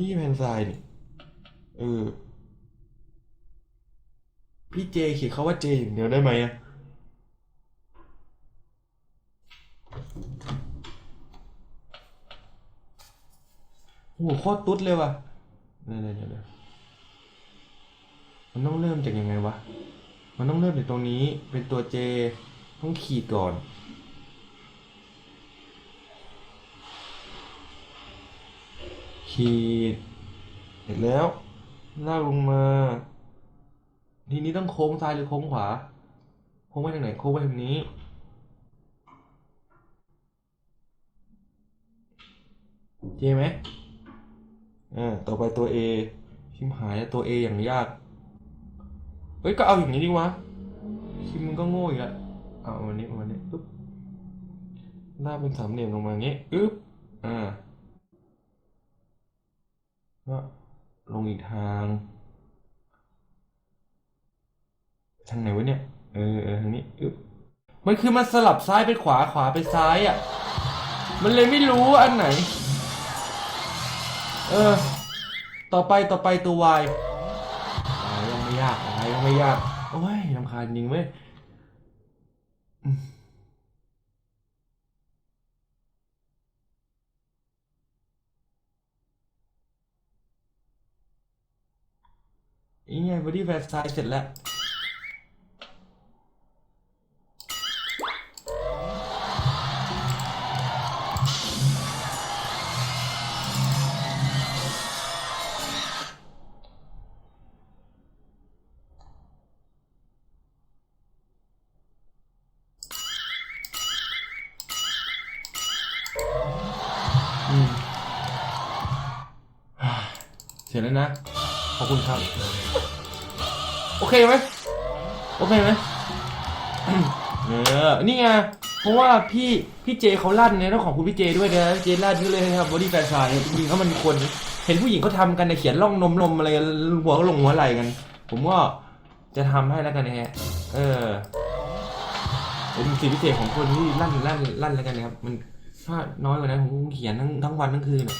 ดี้แพนไซน์นี่เออ พี่เจเขียนเขาว่าเจอย่างเดียวได้ไหมอะโหโคตรตุ๊ดเลยว่ะเดี๋ยวเดี๋ยวเดี๋ยวเดี๋ยวมันต้องเริ่มจากยังไงวะ มันต้องเริ่มจากตรงนี้เป็นตัวเจ ต้องขีดก่อน ขีดเสร็จแล้วลากลงมา ทีนี้ต้องโค้งซ้ายหรือโค้งขวา โค้งไปทางไหน โค้งไปทางนี้ เจไหมอ่าต่อไปตัว A ชิมหายตัว A อย่างยาก เฮ้ย ก็เอาอย่างนี้ดีวะคิมมันก็โง่อีกล้วเอาวันนี้วันนี้ปึ๊บลากเป็นสามเหลี่ยมลงมาอย่างนี้อึ๊บอ่า ก็ลงอีกทาง ทางไหนวะเนี่ย เออเออทางนี้อึ๊บมันคือมันสลับซ้ายไปขวาขวาไปซ้ายอะ มันเลยไม่รู้อันไหน เออ ต่อไปต่อไปตัว Y อ่ายยังไม่ยากอ่ายังไม่ยาก โอ้ยรำคาญจริงเว้ย นี่ไง body fat size เสร็จแล้วอืมเสร็จแล้วนะ ขอบคุณครับ โอเคไหมโอเคไหมเออ นี่ไง เพราะว่าพี่พี่เจเขาลั่นเนี่ยต้องขอบคุณพี่เจด้วยนะพี่เจลั่นนี่เลยนะครับบอดี้แฟนชายจริงๆเขามันคน เห็นผู้หญิงเขาทำกันนะเขียนร่องนมนมอะไรกันหัวก็ลงหัวไหล่กัน ผมก็จะทำให้แล้วกันนะฮะ เออเป็นสิ่งพิเศษของคนที่ลั่นลั่นลั่นแล้วกันนะครับ มันถ้าน้อยกว่านั้นผมคงเขียนทั้งทั้งวันทั้งคืนอะ